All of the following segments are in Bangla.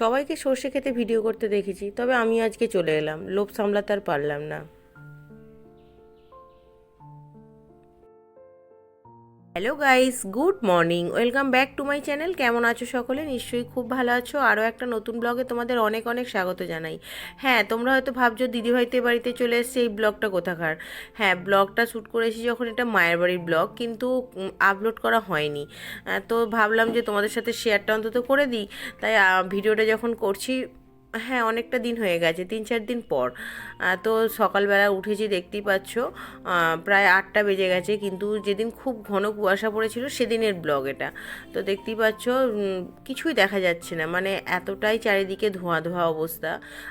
সবাইকে সর্ষে খেতে ভিডিও করতে দেখেছি, তবে আমি আজকে চলে এলাম। লোভ সামলাতে আর পারলাম না। Hello guys good morning welcome back to my channel কেমন আছো সকলে? নিশ্চয়ই খুব ভালো আছো। আরও একটা নতুন ব্লগে তোমাদের অনেক অনেক স্বাগত জানাই। হ্যাঁ তোমরা হয়তো ভাবছ, দিদিভাইতে বাড়িতে চলে এসছে এই ব্লগটা কোথাকার? হ্যাঁ ব্লগটা শ্যুট করেছি যখন এটা মায়ের বাড়ির ব্লগ কিন্তু আপলোড করা হয়নি। তো ভাবলাম যে তোমাদের সাথে শেয়ারটা অন্তত করে দিই। তাই ভিডিওটা যখন করছি হ্যাঁ অনেকটা দিন হয়ে গেছে, তিন চার দিন পর। তো সকালবেলা উঠেছি, দেখতেই পাচ্ছ প্রায় আটটা বেজে গেছে, কিন্তু যেদিন খুব ঘন কুয়াশা পড়েছিল সেদিনের ব্লগ এটা। তো দেখতেই পাচ্ছ কিছুই দেখা যাচ্ছে না মানে এতটাই চারিদিকে ধোঁয়া ধোঁয়া অবস্থা।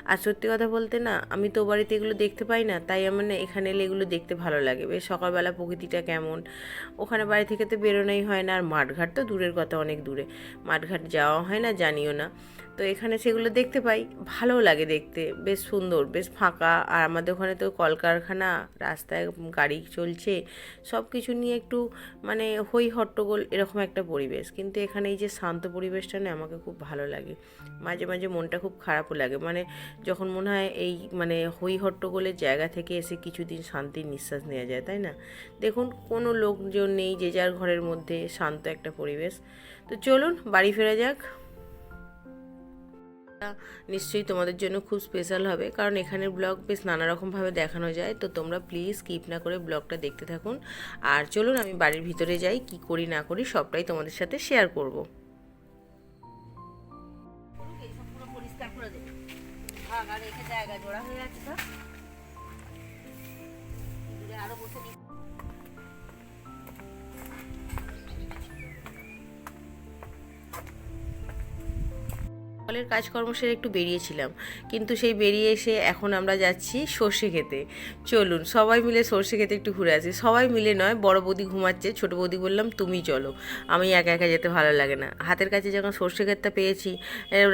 আর সত্যি কথা বলতে না, আমি তো বাড়িতে এগুলো দেখতে পাই না, তাই আমার না এখানে এলে এগুলো দেখতে ভালো লাগে। বেশ, সকালবেলা প্রকৃতিটা কেমন, ওখানে বাড়ি থেকে তো বেরোনোই হয় না, আর মাঠঘাট তো দূরের কথা, অনেক দূরে। মাঠঘাট যাওয়া হয় না, জানিও না। তো এখানে সেগুলো দেখতে পাই। ভালো লাগে দেখতে। বেশ সুন্দর, বেশ ফাঁকা। আর আমাদের ওখানে তো কলকারখানা, রাস্তায় গাড়ি চলছে। সব কিছু নিয়ে একটু মানে হই হট্টগোল এরকম একটা পরিবেশ। কিন্তু এখানে এই যে শান্ত পরিবেশটা না আমাকে খুব ভালো লাগে। মাঝে মাঝে মনটা খুব খারাপও লাগে। মানে যখন মনে হয় এই মানে হই হট্টগোলের জায়গা থেকে এসে কিছুদিন শান্তির নিঃশ্বাস নেওয়া যায়, তাই না? দেখুন, কোনো লোকজন নেই, যে যার ঘরের মধ্যে শান্ত একটা পরিবেশ। তো চলুন, বাড়ি ফেরা যাক। নিশ্চয়ই তোমাদের জন্য খুব স্পেশাল হবে। কারণ এখানের ব্লগ বেশ নানা রকমভাবে দেখানো যায়, তো তোমরা প্লিজ স্কিপ না করে ব্লগটা দেখতে থাকুন। আর চলুন, আমি বাড়ির ভিতরে যাই, কি করি না করি সবটাই তোমাদের সাথে শেয়ার করব। আর রেখে জায়গা জোড়া হয়ে সব আরও বসে সকালের কাজকর্ম সেরে একটু বেরিয়েছিলাম। কিন্তু সেই বেরিয়ে এসে এখন আমরা যাচ্ছি সর্ষে খেতে। চলুন, সবাই মিলে সর্ষে খেতে একটু ঘুরে আসি। সবাই মিলে নয়, বড় বৌদি ঘুমাচ্ছে, ছোট বৌদি বললাম, তুমি চলো। আমি একা একা যেতে ভালো লাগে না। হাতের কাছে যখন সর্ষে ক্ষেতটা পেয়েছি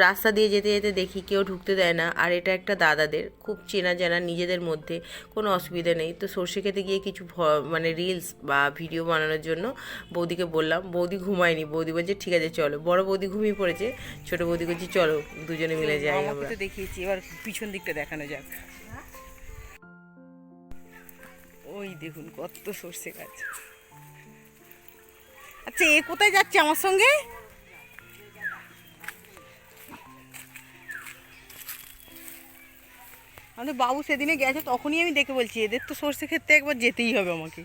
রাস্তা দিয়ে যেতে যেতে দেখি কেউ ঢুকতে দেয় না। আর এটা একটা দাদাদের, খুব চেনা জানা নিজেদের মধ্যে কোনো অসুবিধা নেই। তো সর্ষে খেতে গিয়ে কিছু মানে রিলস বা ভিডিও বানানোর জন্য বৌদিকে বললাম, বৌদি ঘুমায়নি। বৌদি বলছে, ঠিক আছে, চলো। বড় বৌদি ঘুমিয়ে পড়েছে, ছোট বৌদি বলছে, চলো। দুজনে মিলে যাই আমরা। তো দেখিয়েছি এবার পিছন দিকটা দেখানো যাক। ওই দেখুন কত সর্ষে গাছ। আচ্ছা এ কোথায় যাচ্ছে আমার সঙ্গে? আমাদের বাবু সেদিনে গেছে তখনই আমি দেখে বলছি এদের তো সর্ষে ক্ষেত্রে একবার যেতেই হবে আমাকে।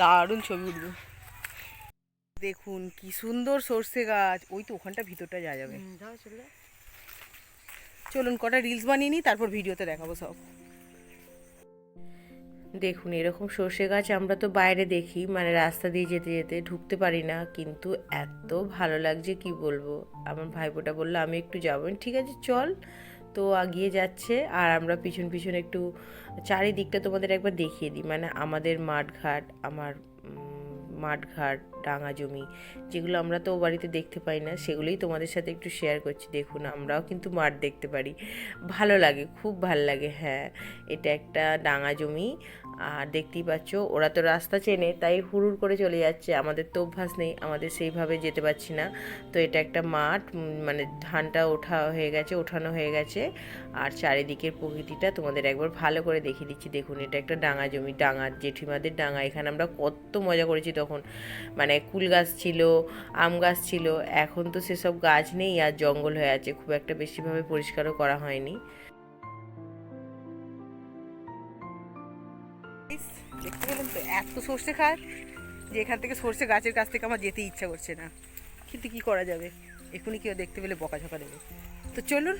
দারুণ ছবি উঠবে। দেখুন কি সুন্দর সর্ষে গাছ। ওই তো ওখানটা ভিতরটা যাওয়া যাবে। চলুন কটা রিলস বানিয়ে নিই তারপর ভিডিওতে দেখাবো সব। দেখুন এরকম সর্ষে গাছ আমরা তো বাইরে দেখি মানে রাস্তা দিয়ে যেতে যেতে ঢুকতে পারি না কিন্তু এত ভালো লাগছে কি বলব? আমার ভাইপোটা বলল আমি একটু যাব। ঠিক আছে চল। তো আগিয়ে যাচ্ছে আর আমরা পিছন পিছন একটু চারিদিকটা তোমাদের একবার দেখিয়ে দিই। মানে আমাদের মাঠঘাট আমার মাঠঘাট, ডাঙা জমি, যেগুলো আমরা তো বাড়িতে দেখতে পাই না, সেগুলোই তোমাদের সাথে একটু শেয়ার করছি। দেখুন, আমরাও কিন্তু মাঠ দেখতে পারি। ভালো লাগে, খুব ভালো লাগে হ্যাঁ। এটা একটা ডাঙা জমি, আর দেখতেই পাচ্ছ, ওরা তো রাস্তা চেনে, তাই হুড়ুর করে চলে যাচ্ছে। আমাদের তো অভ্যাস নেই, আমাদের সেইভাবে যেতে পারছি না। তো এটা একটা মাঠ মানে ধানটা ওঠা হয়ে গেছে, ওঠানো হয়ে গেছে। আর চারিদিকের প্রকৃতিটা তোমাদের একবার ভালো করে দেখিয়ে দিচ্ছি। দেখুন, এটা একটা ডাঙা জমি ডাঙা জেঠিমাদের ডাঙা। এখানে আমরা কত মজা করেছি তখন। মানে কুল গাছ ছিল, আম গাছ ছিল, এখন তো সেসব গাছ নেই আর জঙ্গল হয়ে আছে, খুব একটা বেশিভাবে পরিষ্কারও করা হয়নি। তো, এত সর্ষে খায় যে এখান থেকে সর্ষে গাছের কাছ থেকে আমার যেতে ইচ্ছা করছে না। কিন্তু কি করা যাবে? এখনই কেউ দেখতে পেলে বকাঝকা দেবে। তো চলুন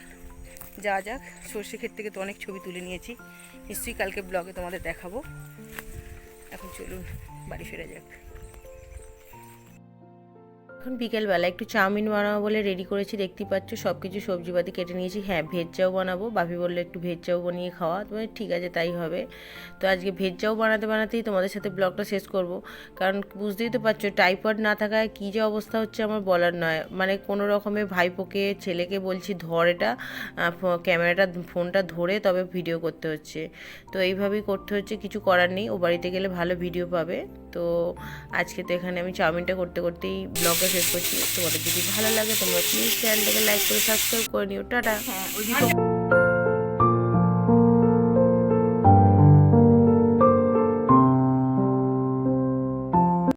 যা যাক। সর্ষে ক্ষেত থেকে তো অনেক ছবি তুলে নিয়েছি। নিশ্চয়ই কালকে ব্লগে তোমাদের দেখাবো। এখন চলুন, বাড়ি ফেরা যাক। এখন বিকেলবেলা একটু চাউমিন বানাবো বলে রেডি করেছি, দেখতেই পাচ্ছ সব কিছু সবজিপাতি কেটে নিয়েছি। হ্যাঁ ভেজ চাও বানাবো। বাপি বললে একটু ভেজ চাও বানিয়ে খাওয়া। তোমার ঠিক আছে, তাই হবে। তো আজকে ভেজ চাও বানাতে বানাতেই তোমাদের সাথে ব্লগটা শেষ করব। কারণ বুঝতেই তো পারছ টাইপয়েড না থাকায় কী যে অবস্থা হচ্ছে আমার বলার নয়। মানে কোনো রকমে ভাইপোকে, ছেলেকে বলছি, ধর এটা। ক্যামেরাটা, ফোনটা ধরে তবে ভিডিও করতে হচ্ছে। তো এইভাবেই করতে হচ্ছে, কিছু করার নেই। ও বাড়িতে গেলে ভালো ভিডিও পাবে। তো আজকে তো এখানে আমি চাউমিনটা করতে করতেই ব্লগের শেষ করছি। তোমাদের যদি ভালো লাগে তোমরা প্লিজ চ্যানেলটাকে লাইক করে সাবস্ক্রাইব করে নিও। টাটা। হ্যাঁ